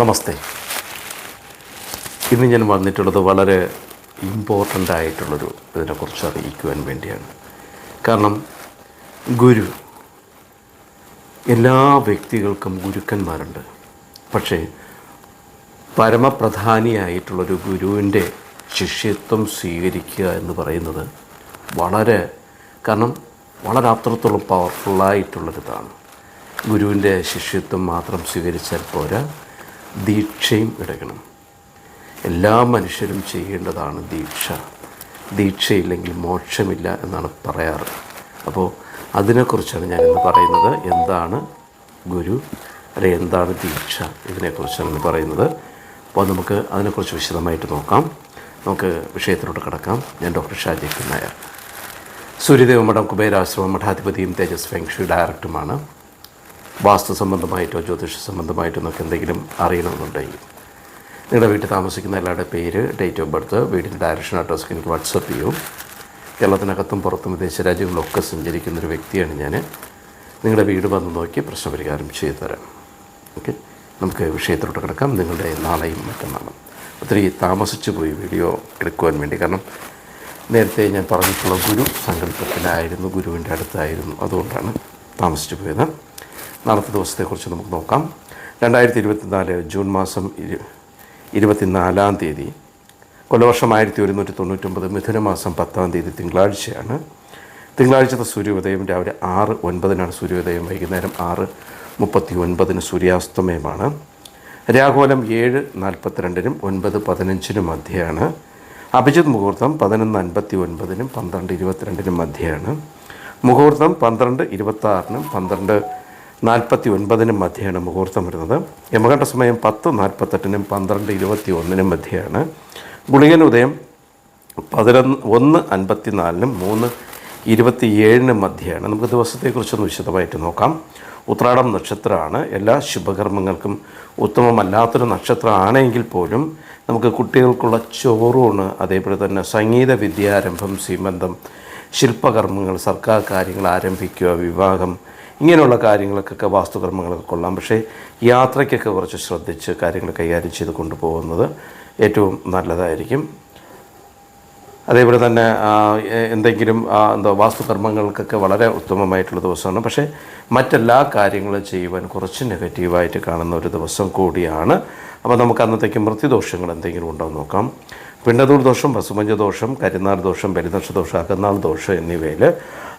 നമസ്തേ. ഇന്ന് ഞാൻ വന്നിട്ടുള്ളത് വളരെ ഇമ്പോർട്ടന്റ് ആയിട്ടുള്ളൊരു ഇതിനെക്കുറിച്ച് അറിയിക്കുവാൻ വേണ്ടിയാണ്. കാരണം ഗുരു എല്ലാ വ്യക്തികൾക്കും ഗുരുക്കന്മാരുണ്ട്. പക്ഷേ പരമപ്രധാനിയായിട്ടുള്ളൊരു ഗുരുവിന്റെ ശിഷ്യത്വം സ്വീകരിക്കുക എന്ന് പറയുന്നത് വളരെ കാരണം വളരെ അത്രത്തോളം പവർഫുള്ളായിട്ടുള്ളൊരിതാണ് ഗുരുവിന്റെ ശിഷ്യത്വം മാത്രം സ്വീകരിച്ചാൽ പോരാ ദീക്ഷയും എടുക്കണം. എല്ലാ മനുഷ്യരും ചെയ്യേണ്ടതാണ് ദീക്ഷ. ദീക്ഷയില്ലെങ്കിൽ മോക്ഷമില്ല എന്നാണ് പറയാറ്. അപ്പോൾ അതിനെക്കുറിച്ചാണ് ഞാനിന്ന് പറയുന്നത്. എന്താണ് ഗുരു? അല്ലെ എന്താണ് ദീക്ഷ? ഇതിനെക്കുറിച്ചാണ് ഇന്ന് പറയുന്നത്. അപ്പോൾ നമുക്ക് അതിനെക്കുറിച്ച് വിശദമായിട്ട് നോക്കാം. നമുക്ക് വിഷയത്തിലോട്ട് കിടക്കാം. ഞാൻ ഡോക്ടർ ഷാജി നായർ. സൂര്യദേവ മഠം കുബേരാശ്രമം മഠാധിപതിയും തേജസ് ഫെങ്ഷു ഡയറക്ടറുമാണ് വാസ്തു സംബന്ധമായിട്ടോ ജ്യോതിഷ സംബന്ധമായിട്ടോ നമുക്ക് എന്തെങ്കിലും അറിയണമെന്നുണ്ടെങ്കിൽ നിങ്ങളുടെ വീട്ടിൽ താമസിക്കുന്ന എല്ലാവരുടെ പേര് ഡേറ്റ് ഓഫ് ബർത്ത് വീടിന്റെ ഡയറക്ഷൻ അഡ്രസ്സ് എനിക്ക് വാട്സപ്പ് ചെയ്യും. കേരളത്തിനകത്തും പുറത്തും വിദേശ രാജ്യങ്ങളിലൊക്കെ സഞ്ചരിക്കുന്ന ഒരു വ്യക്തിയാണ് ഞാൻ. നിങ്ങളുടെ വീട് വന്ന് നോക്കി പ്രശ്നപരിഹാരം ചെയ്തു തരാം ഓക്കെ? നമുക്ക് വിഷയത്തിലോട്ട് കിടക്കാം. നിങ്ങളുടെ നാളെയും മറ്റന്നാളും. ഒത്തിരി താമസിച്ചു പോയി വീഡിയോ എടുക്കുവാൻ വേണ്ടി. കാരണം നേരത്തെ ഞാൻ പറഞ്ഞിട്ടുള്ള ഗുരു സങ്കല്പത്തിലായിരുന്നു ഗുരുവിന്റെ അടുത്തായിരുന്നു. അതുകൊണ്ടാണ് താമസിച്ചു പോയത്. നാളത്തെ ദിവസത്തെക്കുറിച്ച് നമുക്ക് നോക്കാം. രണ്ടായിരത്തി ഇരുപത്തിനാല് ജൂൺ മാസം ഇരു ഇരുപത്തിനാലാം തീയതി. കൊല്ലവർഷം ആയിരത്തി ഒരുന്നൂറ്റി തൊണ്ണൂറ്റൊമ്പത് മിഥുന മാസം പത്താം തീയതി തിങ്കളാഴ്ചയാണ്. തിങ്കളാഴ്ചത്തെ സൂര്യോദയം രാവിലെ ആറ് ഒൻപതിനാണ്. സൂര്യോദയം വൈകുന്നേരം ആറ് മുപ്പത്തി ഒൻപതിന് സൂര്യാസ്തമയമാണ്. രാഘോലം ഏഴ് നാൽപ്പത്തിരണ്ടിനും ഒൻപത് പതിനഞ്ചിനും മധ്യയാണ്. അഭിജിത് മുഹൂർത്തം പതിനൊന്ന് അൻപത്തി ഒൻപതിനും പന്ത്രണ്ട് ഇരുപത്തിരണ്ടിനും മധ്യയാണ്. മുഹൂർത്തം പന്ത്രണ്ട് ഇരുപത്താറിനും പന്ത്രണ്ട് നാൽപ്പത്തി ഒൻപതിനും മധ്യയാണ് മുഹൂർത്തം വരുന്നത്. യമകണ്ഠ സമയം പത്ത് നാൽപ്പത്തെട്ടിനും പന്ത്രണ്ട് ഇരുപത്തി ഒന്നിനും മധ്യയാണ്. ഗുളികൻ ഉദയം പതിനൊന്ന് ഒന്ന് അൻപത്തിനാലിനും മൂന്ന് ഇരുപത്തിയേഴിനും മധ്യയാണ്. നമുക്ക് ദിവസത്തെക്കുറിച്ചൊന്ന് വിശദമായിട്ട് നോക്കാം. ഉത്രാടം നക്ഷത്രമാണ്. എല്ലാ ശുഭകർമ്മങ്ങൾക്കും ഉത്തമമല്ലാത്തൊരു നക്ഷത്രമാണെങ്കിൽ പോലും നമുക്ക് കുട്ടികൾക്കുള്ള ചോറൂണ് അതേപോലെ തന്നെ സംഗീത വിദ്യാരംഭം സീമന്തം ശില്പകർമ്മങ്ങൾ സർക്കാർ കാര്യങ്ങൾ ആരംഭിക്കുക വിവാഹം ഇങ്ങനെയുള്ള കാര്യങ്ങൾക്കൊക്കെ വാസ്തുകർമ്മങ്ങളൊക്കെ കൊള്ളാം. പക്ഷേ യാത്രയ്ക്കൊക്കെ കുറച്ച് ശ്രദ്ധിച്ച് കാര്യങ്ങൾ കൈകാര്യം ചെയ്ത് കൊണ്ടുപോകുന്നത് ഏറ്റവും നല്ലതായിരിക്കും. അതേപോലെ തന്നെ എന്തെങ്കിലും എന്തോ വാസ്തുകർമ്മങ്ങൾക്കൊക്കെ വളരെ ഉത്തമമായിട്ടുള്ള ദിവസമാണ്. പക്ഷേ മറ്റെല്ലാ കാര്യങ്ങളും ചെയ്യുവാൻ കുറച്ച് നെഗറ്റീവായിട്ട് കാണുന്ന ഒരു ദിവസം കൂടിയാണ്. അപ്പോൾ നമുക്ക് അന്നത്തേക്ക് മൃത്യുദോഷങ്ങൾ എന്തെങ്കിലും ഉണ്ടോ നോക്കാം. പിണ്ടതൂർ ദോഷം വസുമഞ്ച ദോഷം കരിനാൾ ദോഷം ബലിദോഷ ദോഷം അകന്നാൾ ദോഷം എന്നിവയിൽ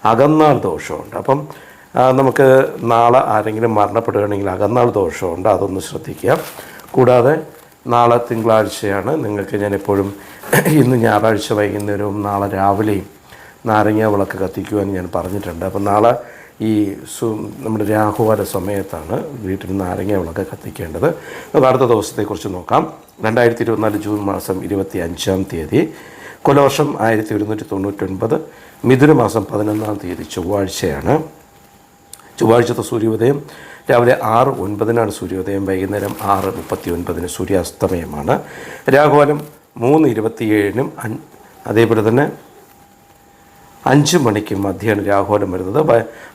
അകന്നാൾ ദോഷമുണ്ട്. അപ്പം നമുക്ക് നാളെ ആരെങ്കിലും മരണപ്പെടുകയാണെങ്കിൽ അകന്നാൾ ദോഷമുണ്ട് അതൊന്ന് ശ്രദ്ധിക്കുക. കൂടാതെ നാളെ തിങ്കളാഴ്ചയാണ്. നിങ്ങൾക്ക് ഞാൻ എപ്പോഴും ഇന്ന് ഞായറാഴ്ച വൈകുന്നേരവും നാളെ രാവിലെയും നാരങ്ങ വിളക്ക് കത്തിക്കുവാൻ ഞാൻ പറഞ്ഞിട്ടുണ്ട്. അപ്പോൾ നാളെ ഈ സു നമ്മുടെ രാഹുവാര സമയത്താണ് വീട്ടിൽ നാരങ്ങ വിളക്ക് കത്തിക്കേണ്ടത്. നമുക്ക് അടുത്ത ദിവസത്തെക്കുറിച്ച് നോക്കാം. രണ്ടായിരത്തി ഇരുപത്തിനാല് ജൂൺ മാസം ഇരുപത്തി അഞ്ചാം തീയതി. കൊലവർഷം ആയിരത്തി ഒരുന്നൂറ്റി തൊണ്ണൂറ്റൊൻപത് മിഥുന മാസം പതിനൊന്നാം തീയതി ചൊവ്വാഴ്ചയാണ്. ചൊവ്വാഴ്ചത്തെ സൂര്യോദയം രാവിലെ ആറ് ഒൻപതിനാണ് സൂര്യോദയം വൈകുന്നേരം ആറ് മുപ്പത്തി ഒൻപതിന് സൂര്യാസ്തമയമാണ്. രാഘോലം മൂന്ന് ഇരുപത്തിയേഴിനും അതേപോലെ തന്നെ അഞ്ച് മണിക്കും മധ്യയാണ് രാഹോലം വരുന്നത്.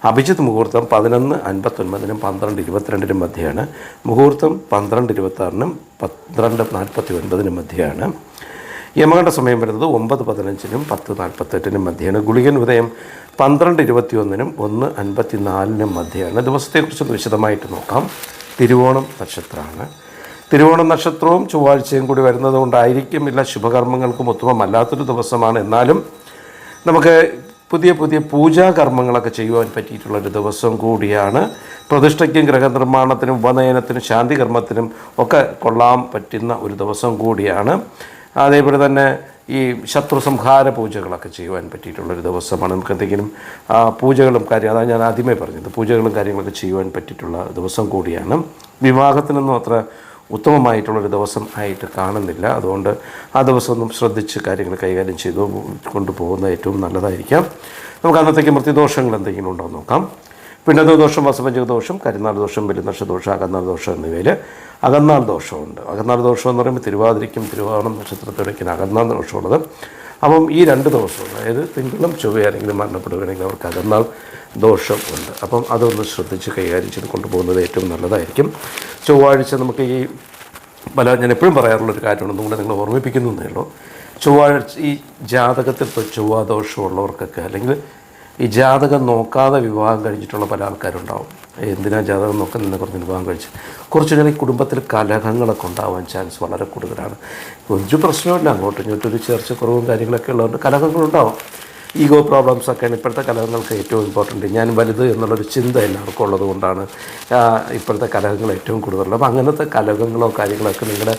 അഭിജിത്ത് മുഹൂർത്തം പതിനൊന്ന് അൻപത്തൊൻപതിനും പന്ത്രണ്ട് ഇരുപത്തിരണ്ടിനും മധ്യയാണ്. മുഹൂർത്തം പന്ത്രണ്ട് ഇരുപത്താറിനും പന്ത്രണ്ട് നാൽപ്പത്തി ഒൻപതിനും മധ്യയാണ്. യമകണ്ഠ സമയം വരുന്നത് ഒമ്പത് പതിനഞ്ചിനും പത്ത് നാൽപ്പത്തെട്ടിനും മധ്യയാണ് ഗുളികൻ ഉദയം പന്ത്രണ്ട് ഇരുപത്തിയൊന്നിനും ഒന്ന് അൻപത്തിനാലിനും മധ്യയാണ് ദിവസത്തെക്കുറിച്ച് വിശദമായിട്ട് നോക്കാം. തിരുവോണം നക്ഷത്രമാണ് തിരുവോണം നക്ഷത്രവും ചൊവ്വാഴ്ചയും കൂടി വരുന്നത് കൊണ്ടായിരിക്കും എല്ലാ ശുഭകർമ്മങ്ങൾക്കും ഉത്തമമല്ലാത്തൊരു ദിവസമാണ്. എന്നാലും നമുക്ക് പുതിയ പുതിയ പൂജാ കർമ്മങ്ങളൊക്കെ ചെയ്യുവാൻ പറ്റിയിട്ടുള്ളൊരു ദിവസം കൂടിയാണ്. പ്രതിഷ്ഠയ്ക്കും ഗ്രഹനിർമ്മാണത്തിനും ഉപനയനത്തിനും ശാന്തികർമ്മത്തിനും ഒക്കെ കൊള്ളാൻ പറ്റുന്ന ഒരു ദിവസം കൂടിയാണ്. അതേപോലെ തന്നെ ഈ ശത്രു സംഹാര പൂജകളൊക്കെ ചെയ്യുവാൻ പറ്റിയിട്ടുള്ളൊരു ദിവസമാണ്. നമുക്ക് എന്തെങ്കിലും പൂജകളും കാര്യം അതാണ് ഞാൻ ആദ്യമേ പറഞ്ഞത് പൂജകളും കാര്യങ്ങളൊക്കെ ചെയ്യുവാൻ പറ്റിയിട്ടുള്ള ദിവസം കൂടിയാണ്. വിവാഹത്തിനൊന്നും അത്ര ഉത്തമമായിട്ടുള്ളൊരു ദിവസം ആയിട്ട് കാണുന്നില്ല. അതുകൊണ്ട് ആ ദിവസം ഒന്നും ശ്രദ്ധിച്ച് കാര്യങ്ങൾ കൈകാര്യം ചെയ്തു കൊണ്ടുപോകുന്ന ഏറ്റവും നല്ലതായിരിക്കാം. നമുക്ക് അന്നത്തേക്ക് മൃത്യുദോഷങ്ങൾ എന്തെങ്കിലും ഉണ്ടോ നോക്കാം. പിന്നത ദോഷം വസപഞ്ചക ദോഷം കരിനാൾ ദോഷം പെരുന്നക്ഷ ദോഷം അകന്നാൾ ദോഷം എന്നിവയിൽ അകന്നാൾ ദോഷമുണ്ട് അകന്നാൾ ദോഷം എന്ന് പറയുമ്പോൾ തിരുവാതിരയ്ക്കും തിരുവാണം നക്ഷത്രത്തിടയ്ക്കും അകന്നാൾ ദോഷമുള്ളത് അപ്പം ഈ രണ്ട് ദോഷവും അതായത് തിങ്കളും ചൊവ്വയാണെങ്കിലും മരണപ്പെടുകയാണെങ്കിൽ അവർക്ക് അകന്നാൾ ദോഷം ഉണ്ട്. അപ്പം അതൊന്ന് ശ്രദ്ധിച്ച് കൈകാര്യം ചെയ്ത് കൊണ്ടുപോകുന്നത് ഏറ്റവും നല്ലതായിരിക്കും. ചൊവ്വാഴ്ച നമുക്ക് ഈ പല ഞാൻ എപ്പോഴും പറയാറുള്ളൊരു കാര്യമാണ് ഒന്നുകൂടെ നിങ്ങൾ ഓർമ്മിപ്പിക്കുന്നു എന്നേ ഉള്ളൂ. ചൊവ്വാഴ്ച ഈ ജാതകത്തിൽ ചൊവ്വാദോഷമുള്ളവർക്കൊക്കെ അല്ലെങ്കിൽ ഈ ജാതകം നോക്കാതെ വിവാഹം കഴിച്ചിട്ടുള്ള പല ആൾക്കാരുണ്ടാവും. എന്തിനാ ജാതകം നോക്കുന്നതിനെ കുറച്ച് വിവാഹം കഴിച്ച്? കുറച്ച് നേരം ഈ കുടുംബത്തിൽ കലഹങ്ങളൊക്കെ ഉണ്ടാവാൻ ചാൻസ് വളരെ കൂടുതലാണ്. ഒരു പ്രശ്നമില്ല അങ്ങോട്ടും ഇങ്ങോട്ടും ഒരു ചേർച്ചക്കുറവും കാര്യങ്ങളൊക്കെ ഉള്ളതുകൊണ്ട് കലഹങ്ങളുണ്ടാവും ഈഗോ പ്രോബ്ലംസ് ഒക്കെയാണ്. ഇപ്പോഴത്തെ കലഹങ്ങൾക്ക് ഏറ്റവും ഇമ്പോർട്ടന്റ് ഞാൻ വലുത് എന്നുള്ളൊരു ചിന്ത എല്ലാവർക്കും ഉള്ളത് കൊണ്ടാണ് ഇപ്പോഴത്തെ കലഹങ്ങൾ ഏറ്റവും കൂടുതലുള്ളത് അപ്പോൾ അങ്ങനത്തെ കലഹങ്ങളോ കാര്യങ്ങളൊക്കെ നിങ്ങളുടെ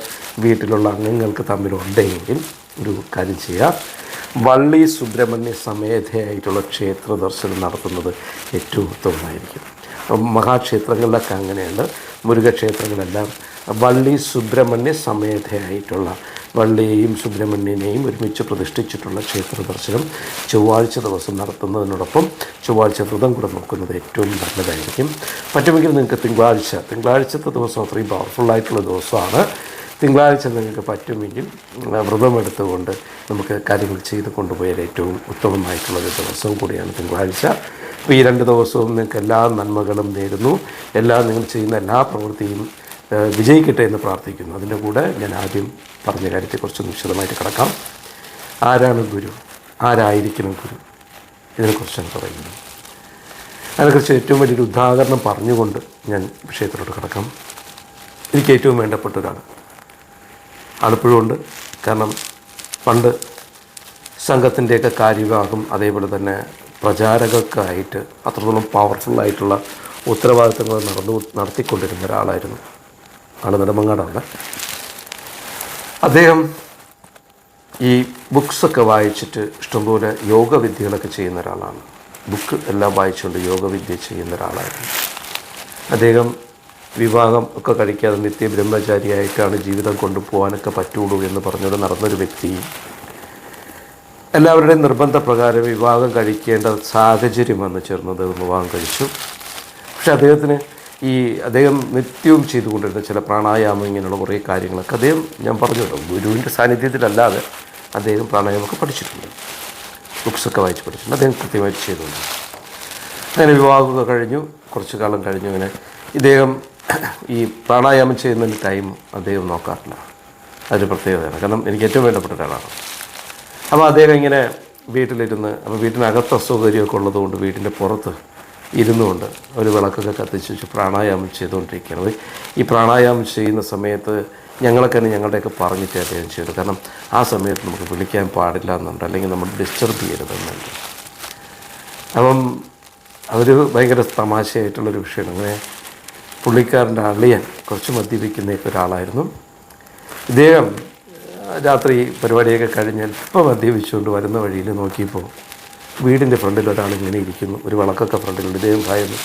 വീട്ടിലുള്ള അംഗങ്ങൾക്ക് തമ്മിലുണ്ടെങ്കിൽ ഒരു കാര്യം ചെയ്യുക വള്ളി സുബ്രഹ്മണ്യ സമേധയായിട്ടുള്ള ക്ഷേത്ര ദർശനം നടത്തുന്നത് ഏറ്റവും ഉത്തമമായിരിക്കും. മഹാക്ഷേത്രങ്ങളിലൊക്കെ അങ്ങനെയുണ്ട്. മുരുകക്ഷേത്രങ്ങളെല്ലാം വള്ളി സുബ്രഹ്മണ്യ സമേധയായിട്ടുള്ള വള്ളിയെയും സുബ്രഹ്മണ്യനെയും ഒരുമിച്ച് പ്രതിഷ്ഠിച്ചിട്ടുള്ള ക്ഷേത്ര ദർശനം ചൊവ്വാഴ്ച ദിവസം നടത്തുന്നതിനോടൊപ്പം ചൊവ്വാഴ്ച വ്രതം കൂടെ നോക്കുന്നത് ഏറ്റവും നല്ലതായിരിക്കും. പറ്റുമെങ്കിൽ നിങ്ങൾക്ക് തിങ്കളാഴ്ച തിങ്കളാഴ്ചത്തെ ദിവസം അത്രയും പവർഫുള്ളായിട്ടുള്ള ദിവസമാണ്. തിങ്കളാഴ്ച നിങ്ങൾക്ക് പറ്റുമെങ്കിൽ വ്രതമെടുത്തുകൊണ്ട് നമുക്ക് കാര്യങ്ങൾ ചെയ്ത് കൊണ്ടുപോയാൽ ഏറ്റവും ഉത്തമമായിട്ടുള്ളൊരു ദിവസവും കൂടിയാണ് തിങ്കളാഴ്ച. അപ്പോൾ ഈ രണ്ട് ദിവസവും നിങ്ങൾക്ക് എല്ലാ നന്മകളും നേരുന്നു. എല്ലാ നിങ്ങൾ ചെയ്യുന്ന എല്ലാ പ്രവൃത്തിയും വിജയിക്കട്ടെ എന്ന് പ്രാർത്ഥിക്കുന്നു. അതിന്റെ കൂടെ ഞാൻ ആദ്യം പറഞ്ഞ കാര്യത്തെക്കുറിച്ച് നിശ്ചിതമായിട്ട് കിടക്കാം. ആരാണ് ഗുരു? ആരായിരിക്കണം ഗുരു? ഇതിനെക്കുറിച്ച് ഞാൻ പറയുന്നു. അതിനെക്കുറിച്ച് ഏറ്റവും വലിയൊരു ഉദാഹരണം പറഞ്ഞുകൊണ്ട് ഞാൻ വിഷയത്തിലോട്ട് കിടക്കാം. എനിക്ക് ഏറ്റവും വേണ്ടപ്പെട്ട ഒരാൾ ആളിപ്പോഴും ഉണ്ട്. കാരണം പണ്ട് സംഘത്തിന്റെയൊക്കെ കാര്യവിഭാഗം അതേപോലെ തന്നെ പ്രചാരകർക്കായിട്ട് അത്രത്തോളം പവർഫുള്ളായിട്ടുള്ള ഉത്തരവാദിത്തങ്ങൾ നടന്നു നടത്തിക്കൊണ്ടിരുന്ന ഒരാളായിരുന്നു ആണ് നെടുമങ്ങാടാണ് അദ്ദേഹം ഈ ബുക്സൊക്കെ വായിച്ചിട്ട് ഇഷ്ടംപോലെ യോഗവിദ്യകളൊക്കെ ചെയ്യുന്ന ഒരാളാണ്. ബുക്ക് എല്ലാം വായിച്ചുകൊണ്ട് യോഗവിദ്യ ചെയ്യുന്ന ഒരാളായിരുന്നു. അദ്ദേഹം വിവാഹം ഒക്കെ കഴിക്കാതെ നിത്യ ബ്രഹ്മചാരിയായിട്ടാണ് ജീവിതം കൊണ്ടുപോകാനൊക്കെ പറ്റുള്ളൂ എന്ന് പറഞ്ഞുകൊണ്ട് നടന്നൊരു വ്യക്തി. എല്ലാവരുടെയും നിർബന്ധപ്രകാരം വിവാഹം കഴിക്കേണ്ട സാഹചര്യം വന്നു ചേർന്നത് വിവാഹം കഴിച്ചു. പക്ഷെ അദ്ദേഹത്തിന് ഈ അദ്ദേഹം നിത്യവും ചെയ്തുകൊണ്ടിരുന്ന ചില പ്രാണായാമം ഇങ്ങനെയുള്ള കുറേ കാര്യങ്ങളൊക്കെ അദ്ദേഹം ഞാൻ പറഞ്ഞു പറഞ്ഞല്ലോ ഗുരുവിന്റെ സാന്നിധ്യത്തിലല്ലാതെ അദ്ദേഹം പ്രാണായാമമൊക്കെ പഠിച്ചിട്ടുണ്ട്. ബുക്സൊക്കെ വായിച്ച് പഠിച്ചിട്ടുണ്ട്. അദ്ദേഹം കൃത്യമായിട്ട് ചെയ്തുകൊണ്ട് അങ്ങനെ വിവാഹമൊക്കെ കഴിഞ്ഞു. കുറച്ച് കാലം കഴിഞ്ഞു. ഇങ്ങനെ ഇദ്ദേഹം ഈ പ്രാണായാമം ചെയ്യുന്നതിന് ടൈം അദ്ദേഹം നോക്കാറില്ല. അതൊരു പ്രത്യേകതയാണ്. കാരണം എനിക്ക് ഏറ്റവും വേണ്ടപ്പെട്ട ഒരാളാണ്. അപ്പോൾ അദ്ദേഹം ഇങ്ങനെ വീട്ടിലിരുന്ന് അപ്പോൾ വീട്ടിനകത്ത് അസൗകര്യമൊക്കെ ഉള്ളതുകൊണ്ട് വീട്ടിന്റെ പുറത്ത് ഇരുന്നുകൊണ്ട് ഒരു വിളക്കൊക്കെ കത്തിച്ച് വെച്ച് പ്രാണായാമം ചെയ്തുകൊണ്ടിരിക്കുകയാണ്. ഈ പ്രാണായാമം ചെയ്യുന്ന സമയത്ത് ഞങ്ങളൊക്കെ തന്നെ ഞങ്ങളുടെയൊക്കെ പറഞ്ഞിട്ട് അദ്ദേഹം ചെയ്തു കാരണം ആ സമയത്ത് നമുക്ക് വിളിക്കാൻ പാടില്ല എന്നുണ്ട്. അല്ലെങ്കിൽ നമ്മൾ ഡിസ്റ്റർബ് ചെയ്യരുതെന്നുണ്ട് അപ്പം അതൊരു ഭയങ്കര തമാശയായിട്ടുള്ളൊരു വിഷയമാണ്. അങ്ങനെ പുള്ളിക്കാരന്റെ അളിയൻ കുറച്ച് മദ്യപിക്കുന്ന ഒരാളായിരുന്നു. ഇദ്ദേഹം രാത്രി പരിപാടിയൊക്കെ കഴിഞ്ഞ് അല്പം മദ്യപിച്ചുകൊണ്ട് വരുന്ന വഴിയിൽ നോക്കിയപ്പോൾ വീടിന്റെ ഫ്രണ്ടിൽ ഒരാൾ ഇങ്ങനെ ഇരിക്കുന്നു. ഒരു വിളക്കൊക്കെ ഫ്രണ്ടിലുണ്ട്. ഇദ്ദേഹം ഭയന്നു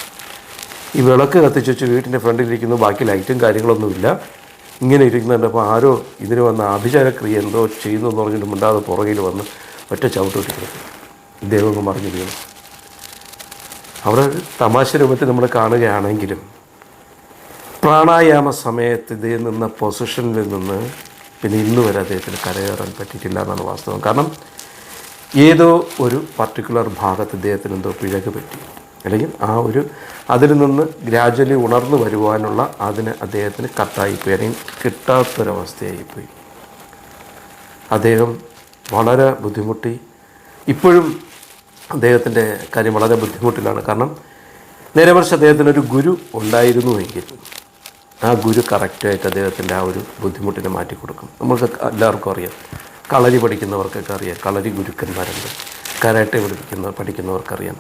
ഈ വിളക്ക് കത്തിച്ച് വെച്ച് വീട്ടിന്റെ ഫ്രണ്ടിലിരിക്കുന്നു ബാക്കി ലൈറ്റും കാര്യങ്ങളൊന്നുമില്ല. ഇങ്ങനെ ഇരിക്കുന്നുണ്ട് അപ്പോൾ ആരോ ഇതിന് വന്ന ആഭിചാരക്രിയ എന്തോ ചെയ്യുന്നു എന്ന് പറഞ്ഞിട്ട് മിണ്ടാതെ പുറകിൽ വന്ന് ഒറ്റ ചവിട്ടോട്ടി കിടക്കും ഇദ്ദേഹം ഒന്നും പറഞ്ഞിരിക്കുന്നു അവിടെ തമാശ രൂപത്തിൽ നമ്മൾ കാണുകയാണെങ്കിലും പ്രാണായാമ സമയത്ത് ഇതിൽ നിന്ന പൊസിഷനിൽ നിന്ന് പിന്നെ ഇന്ന് വരെ അദ്ദേഹത്തിന് കരകയറാൻ പറ്റിയിട്ടില്ല എന്നാണ് വാസ്തവം. കാരണം ഏതോ ഒരു പർട്ടിക്കുലർ ഭാഗത്ത് ഇദ്ദേഹത്തിന് എന്തോ പിഴക് പറ്റി. അല്ലെങ്കിൽ ആ ഒരു അതിൽ നിന്ന് ഗ്രാജ്വലി ഉണർന്നു വരുവാനുള്ള അതിന് അദ്ദേഹത്തിന് കട്ടായിപ്പോയി. അല്ലെങ്കിൽ കിട്ടാത്തൊരവസ്ഥയായിപ്പോയി. അദ്ദേഹം വളരെ ബുദ്ധിമുട്ടി. ഇപ്പോഴും അദ്ദേഹത്തിന്റെ കാര്യം വളരെ ബുദ്ധിമുട്ടിലാണ്. കാരണം നേരെ മറിച്ച് അദ്ദേഹത്തിനൊരു ഗുരു ഉണ്ടായിരുന്നുവെങ്കിൽ ആ ഗുരു കറക്റ്റായിട്ട് അദ്ദേഹത്തിന്റെ ആ ഒരു ബുദ്ധിമുട്ടിനെ മാറ്റി കൊടുക്കും. നമുക്ക് എല്ലാവർക്കും അറിയാം. കളരി പഠിക്കുന്നവർക്കൊക്കെ അറിയാം. കളരി ഗുരുക്കന്മാരുണ്ട്. കരാട്ടെ പഠിക്കുന്ന പഠിക്കുന്നവർക്കറിയാം.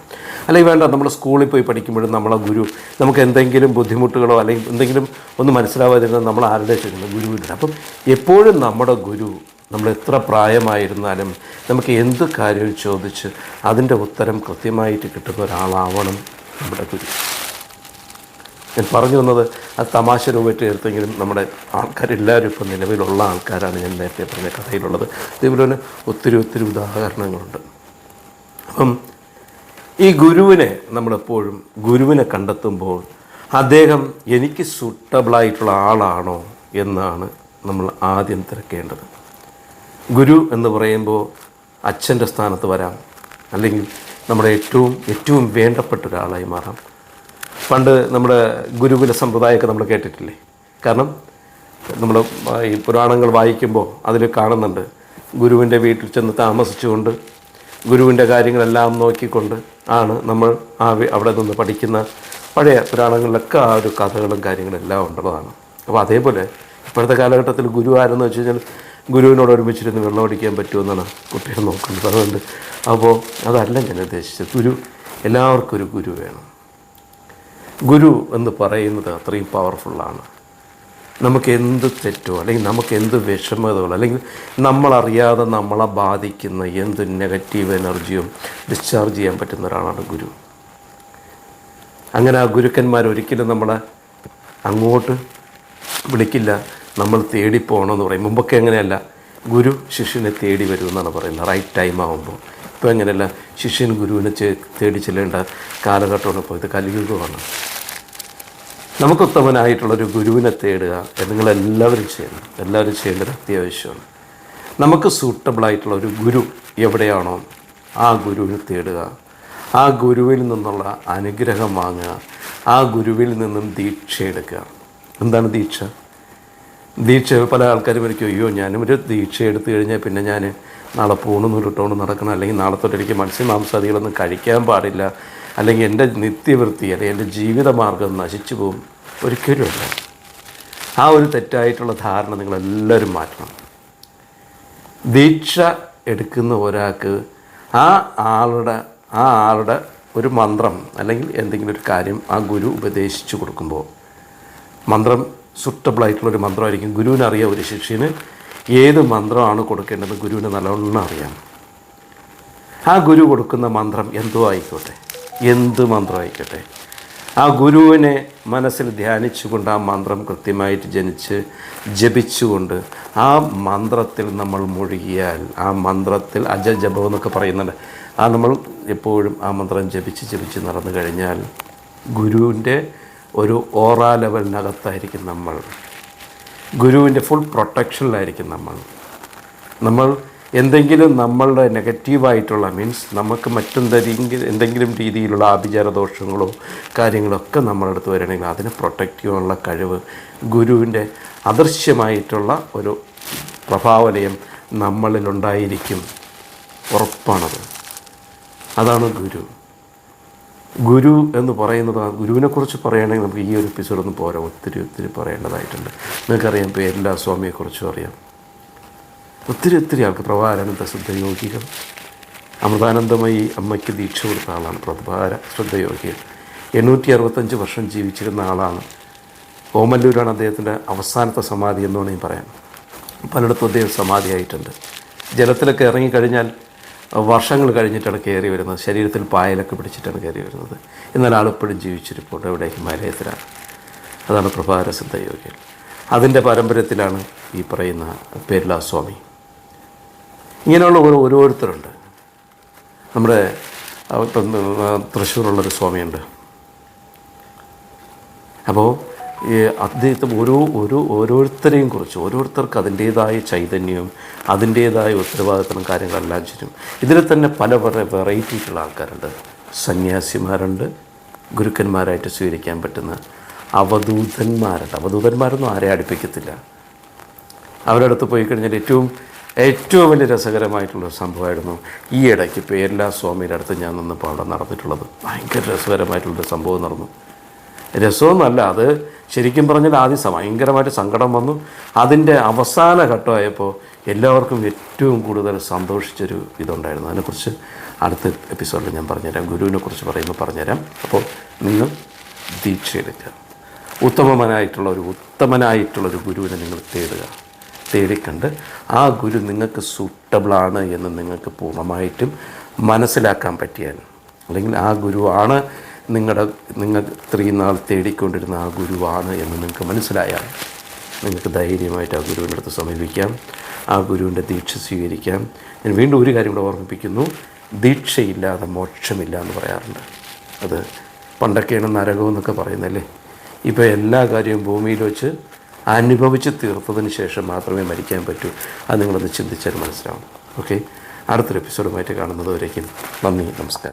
അല്ലെങ്കിൽ വേണ്ട നമ്മൾ സ്കൂളിൽ പോയി പഠിക്കുമ്പോഴും നമ്മളെ ഗുരു നമുക്ക് എന്തെങ്കിലും ബുദ്ധിമുട്ടുകളോ അല്ലെങ്കിൽ എന്തെങ്കിലും ഒന്ന് മനസ്സിലാവാതിരുന്നാൽ നമ്മൾ ആരുടെ ചെയ്യുന്നത്? ഗുരുവിന്റെ. അപ്പം എപ്പോഴും നമ്മുടെ ഗുരു നമ്മൾ എത്ര പ്രായമായിരുന്നാലും നമുക്ക് എന്ത് കാര്യവും ചോദിച്ച് അതിന്റെ ഉത്തരം കൃത്യമായിട്ട് കിട്ടുന്ന ഒരാളാവണം നമ്മുടെ ഗുരു. ഞാൻ പറഞ്ഞു വന്നത് ആ തമാശ രൂപത്തിൽ എടുത്തെങ്കിലും നമ്മുടെ ആൾക്കാരെല്ലാവരും ഇപ്പോൾ നിലവിലുള്ള ആൾക്കാരാണ് ഞാൻ നേരത്തെ പറഞ്ഞ കഥയിലുള്ളത്. ഇതേപോലെ തന്നെ ഒത്തിരി ഒത്തിരി ഉദാഹരണങ്ങളുണ്ട്. അപ്പം ഈ ഗുരുവിനെ നമ്മളെപ്പോഴും ഗുരുവിനെ കണ്ടെത്തുമ്പോൾ അദ്ദേഹം എനിക്ക് സൂട്ടബിളായിട്ടുള്ള ആളാണോ എന്നാണ് നമ്മൾ ആദ്യം തിരക്കേണ്ടത്. ഗുരു എന്ന് പറയുമ്പോൾ അച്ഛന്റെ സ്ഥാനത്ത് വരാം. അല്ലെങ്കിൽ നമ്മുടെ ഏറ്റവും ഏറ്റവും വേണ്ടപ്പെട്ട ഒരാളായി മാറാം. പണ്ട് നമ്മുടെ ഗുരുകുല സമ്പ്രദായമൊക്കെ നമ്മൾ കേട്ടിട്ടില്ലേ? കാരണം നമ്മൾ ഈ പുരാണങ്ങൾ വായിക്കുമ്പോൾ അതിൽ കാണുന്നുണ്ട്. ഗുരുവിന്റെ വീട്ടിൽ ചെന്ന് താമസിച്ചുകൊണ്ട് ഗുരുവിന്റെ കാര്യങ്ങളെല്ലാം നോക്കിക്കൊണ്ട് ആണ് നമ്മൾ ആ അവിടെ നിന്ന് പഠിക്കുന്ന പഴയ പുരാണങ്ങളിലൊക്കെ ആ ഒരു കഥകളും കാര്യങ്ങളും എല്ലാം ഉണ്ടുള്ളതാണ് അപ്പോൾ അതേപോലെ ഇപ്പോഴത്തെ കാലഘട്ടത്തിൽ ഗുരു ആരെന്ന് വെച്ച് കഴിഞ്ഞാൽ ഗുരുവിനോട് ഒരുമിച്ചിരുന്ന് വെള്ളം അടിക്കാൻ പറ്റുമെന്നാണ് കുട്ടികൾ നോക്കുന്നത്. അതുകൊണ്ട് അപ്പോൾ അതല്ല ഞാൻ ഉദ്ദേശിച്ചത്. ഗുരു എല്ലാവർക്കും ഒരു ഗുരു വേണം. ഗുരു എന്ന് പറയുന്നത് അത്രയും പവർഫുള്ളാണ് നമുക്ക് എന്ത് തെറ്റോ അല്ലെങ്കിൽ നമുക്ക് എന്ത് വിഷമതകളോ അല്ലെങ്കിൽ നമ്മളറിയാതെ നമ്മളെ ബാധിക്കുന്ന എന്ത് നെഗറ്റീവ് എനർജിയും ഡിസ്ചാർജ് ചെയ്യാൻ പറ്റുന്ന ഒരാളാണ് ഗുരു. അങ്ങനെ ആ ഗുരുക്കന്മാർ ഒരിക്കലും നമ്മളെ അങ്ങോട്ട് വിളിക്കില്ല. നമ്മൾ തേടി പോകണമെന്ന് പറയും. മുമ്പൊക്കെ അങ്ങനെയല്ല. ഗുരു ശിഷ്യനെ തേടി വരുമെന്നാണ് പറയുന്നത്. റൈറ്റ് ടൈം ആകുമ്പോൾ ഇപ്പോൾ അങ്ങനെയല്ല. ശിഷ്യൻ ഗുരുവിനെ തേടി ചെല്ലേണ്ട കാലഘട്ടമാണ് ഇപ്പോൾ ഇത് കലിയുഗമാണ്. നമുക്കുത്തമനായിട്ടുള്ളൊരു ഗുരുവിനെ തേടുക നിങ്ങളെല്ലാവരും ചെയ്യണം. എല്ലാവരും ചെയ്യേണ്ടത് അത്യാവശ്യമാണ്. നമുക്ക് സൂട്ടബിളായിട്ടുള്ള ഒരു ഗുരു എവിടെയാണോ ആ ഗുരുവിനെ തേടുക. ആ ഗുരുവിൽ നിന്നുള്ള അനുഗ്രഹം വാങ്ങുക. ആ ഗുരുവിൽ നിന്നും ദീക്ഷ എടുക്കുക. എന്താണ് ദീക്ഷ? ദീക്ഷ പല ആൾക്കാരും എനിക്ക് അയ്യോ ഞാനും ഒരു ദീക്ഷ എടുത്തു കഴിഞ്ഞാൽ പിന്നെ ഞാൻ നാളെ പൂണൊന്നും ഇട്ടോണ്ട് നടക്കണം. അല്ലെങ്കിൽ നാളെ തൊട്ട് എനിക്ക് മത്സ്യമാംസാദികളൊന്നും കഴിക്കാൻ പാടില്ല. അല്ലെങ്കിൽ എന്റെ നിത്യവൃത്തി അല്ലെങ്കിൽ എന്റെ ജീവിതമാർഗം നശിച്ചു പോകും. ഒരിക്കലുമല്ല ആ ഒരു തെറ്റായിട്ടുള്ള ധാരണ നിങ്ങളെല്ലാവരും മാറ്റണം. ദീക്ഷ എടുക്കുന്ന ഒരാൾക്ക് ആ ആളുടെ ആ ആളുടെ ഒരു മന്ത്രം അല്ലെങ്കിൽ എന്തെങ്കിലും ഒരു കാര്യം ആ ഗുരു ഉപദേശിച്ചു കൊടുക്കുമ്പോൾ മന്ത്രം ഒരു മന്ത്രമായിരിക്കും. ഗുരുവിനറിയ ഒരു ശിഷ്യന് ഏത് മന്ത്രമാണ് കൊടുക്കേണ്ടത് ഗുരുവിന് നല്ലവണ്ണം അറിയാം ആ ഗുരു കൊടുക്കുന്ന മന്ത്രം എന്തോ ആയിക്കോട്ടെ. എന്ത് മന്ത്രം ആയിക്കോട്ടെ. ആ ഗുരുവിനെ മനസ്സിൽ ധ്യാനിച്ചുകൊണ്ട് ആ മന്ത്രം കൃത്യമായിട്ട് ജനിച്ച് ജപിച്ചുകൊണ്ട് ആ മന്ത്രത്തിൽ നമ്മൾ മുഴുകിയാൽ ആ മന്ത്രത്തിൽ അജജപം എന്നൊക്കെ പറയുന്നുണ്ട്. ആ നമ്മൾ എപ്പോഴും ആ മന്ത്രം ജപിച്ച് ജപിച്ച് നടന്നു കഴിഞ്ഞാൽ ഗുരുവിന്റെ ഒരു ഓറ ലെവലിനകത്തായിരിക്കും നമ്മൾ. ഗുരുവിന്റെ ഫുൾ പ്രൊട്ടക്ഷനിലായിരിക്കും നമ്മൾ. നമ്മൾ എന്തെങ്കിലും നമ്മളുടെ നെഗറ്റീവായിട്ടുള്ള മീൻസ് നമുക്ക് മറ്റെന്തെങ്കിലും എന്തെങ്കിലും രീതിയിലുള്ള ആഭിചാര ദോഷങ്ങളോ കാര്യങ്ങളോ ഒക്കെ നമ്മളുടെ അടുത്ത് വരണമെങ്കിൽ അതിനെ പ്രൊട്ടക്റ്റ് ചെയ്യാനുള്ള കഴിവ് ഗുരുവിന്റെ അദൃശ്യമായിട്ടുള്ള ഒരു പ്രഭാവലയം നമ്മളിലുണ്ടായിരിക്കും ഉറപ്പാണത്. അതാണ് ഗുരു. ഗുരു എന്ന് പറയുന്നത് ഗുരുവിനെക്കുറിച്ച് പറയുകയാണെങ്കിൽ നമുക്ക് ഈ ഒരു എപ്പിസോഡൊന്നും പോരാ. ഒത്തിരി ഒത്തിരി പറയേണ്ടതായിട്ടുണ്ട്. നിങ്ങൾക്കറിയാം പേരില്ല സ്വാമിയെക്കുറിച്ചും അറിയാം. ഒത്തിരി ഒത്തിരി ആൾക്ക് പ്രഭാരാനന്ദ ശ്രദ്ധയോഗികൾ അമൃതാനന്ദമയി അമ്മയ്ക്ക് ദീക്ഷ കൊടുത്ത ആളാണ് പ്രഭാര ശ്രദ്ധയോഗികൾ എണ്ണൂറ്റി അറുപത്തഞ്ച് വർഷം ജീവിച്ചിരുന്ന ആളാണ്. ഓമല്ലൂരാണ് അദ്ദേഹത്തിന്റെ അവസാനത്തെ സമാധി എന്ന് വേണമെങ്കിൽ പറയാം. പലയിടത്തും അദ്ദേഹം സമാധിയായിട്ടുണ്ട്. ജലത്തിലൊക്കെ ഇറങ്ങിക്കഴിഞ്ഞാൽ വർഷങ്ങൾ കഴിഞ്ഞിട്ടാണ് കയറി വരുന്നത്. ശരീരത്തിൽ പായലൊക്കെ പിടിച്ചിട്ടാണ് കയറി വരുന്നത്. എന്നാൽ ആളിപ്പോഴും ജീവിച്ചിരിപ്പുണ്ട്. ഇവിടെ ഹിമാലയത്തിലാണ്. അതാണ് പ്രഭാരസിദ്ധ യോഗ്യൻ അതിന്റെ പാരമ്പര്യത്തിലാണ് ഈ പറയുന്ന പേരില സ്വാമി. ഇങ്ങനെയുള്ള ഓരോ ഓരോരുത്തരുണ്ട്. നമ്മുടെ ഇപ്പം തൃശ്ശൂരുള്ളൊരു സ്വാമിയുണ്ട്. അപ്പോൾ ഈ അദ്ദേഹത്തെ ഓരോ ഓരോ ഓരോരുത്തരെയും കുറിച്ച് ഓരോരുത്തർക്ക് അതിന്റേതായ ചൈതന്യവും അതിന്റേതായ ഉത്തരവാദിത്തവും കാര്യങ്ങളെല്ലാം ചെയ്യും ഇതിൽ തന്നെ പല പല വെറൈറ്റിയിട്ടുള്ള ആൾക്കാരുണ്ട്. സന്യാസിമാരുണ്ട് ഗുരുക്കന്മാരായിട്ട് സ്വീകരിക്കാൻ പറ്റുന്ന അവധൂതന്മാരുണ്ട്. അവധൂതന്മാരൊന്നും ആരെ അടുപ്പിക്കത്തില്ല. അവരുടെ അടുത്ത് പോയി കഴിഞ്ഞാൽ ഏറ്റവും ഏറ്റവും വലിയ രസകരമായിട്ടുള്ള സംഭവമായിരുന്നു ഈ ഇടയ്ക്ക് പേരില്ല സ്വാമിയുടെ അടുത്ത് ഞാൻ നിന്നപ്പോൾ അവിടെ നടന്നിട്ടുള്ളത്. ഭയങ്കര രസകരമായിട്ടുള്ളൊരു സംഭവം നടന്നു. രസമൊന്നുമല്ല അത് ശരിക്കും പറഞ്ഞാൽ ആദ്യം ഭയങ്കരമായിട്ട് സങ്കടം വന്നു. അതിന്റെ അവസാന ഘട്ടമായപ്പോൾ എല്ലാവർക്കും ഏറ്റവും കൂടുതൽ സന്തോഷിച്ചൊരു ഇതുണ്ടായിരുന്നു. അതിനെക്കുറിച്ച് അടുത്ത എപ്പിസോഡിൽ ഞാൻ പറഞ്ഞുതരാം. ഗുരുവിനെ കുറിച്ച് പറയുമ്പോൾ പറഞ്ഞുതരാം. അപ്പോൾ നിങ്ങൾ ദീക്ഷ എടുക്കുക ഉത്തമനായിട്ടുള്ള ഒരു ഉത്തമനായിട്ടുള്ള ഒരു ഗുരുവിനെ നിങ്ങൾ തേടുക. തേടിക്കണ്ട്. ആ ഗുരു നിങ്ങൾക്ക് സൂട്ടബിളാണ് എന്ന് നിങ്ങൾക്ക് പൂർണമായിട്ടും മനസ്സിലാക്കാൻ പറ്റിയാൽ അല്ലെങ്കിൽ ആ ഗുരുവാണ് നിങ്ങളുടെ നിങ്ങൾ ഇത്രയും നാൾ തേടിക്കൊണ്ടിരുന്ന ആ ഗുരുവാണ് എന്ന് നിങ്ങൾക്ക് മനസ്സിലായാൽ നിങ്ങൾക്ക് ധൈര്യമായിട്ട് ആ ഗുരുവിന്റെ അടുത്ത് സമീപിക്കാം. ആ ഗുരുവിന്റെ ദീക്ഷ സ്വീകരിക്കാം. ഞാൻ വീണ്ടും ഒരു കാര്യം കൂടെ ഓർമ്മിപ്പിക്കുന്നു. ദീക്ഷയില്ലാതെ മോക്ഷമില്ല എന്ന് പറയാറുണ്ട്. അത് പണ്ടൊക്കെയാണ് നരകം എന്നൊക്കെ പറയുന്നല്ലേ ഇപ്പോൾ എല്ലാ കാര്യവും ഭൂമിയിൽ വെച്ച് അനുഭവിച്ച് തീർത്തതിന് ശേഷം മാത്രമേ മരിക്കാൻ പറ്റൂ. അത് നിങ്ങളൊന്ന് ചിന്തിച്ചാൽ മനസ്സിലാവും. ഓക്കെ? അടുത്തൊരു എപ്പിസോഡുമായിട്ട് കാണുന്നത് വരേക്കും നന്ദി നമസ്കാരം.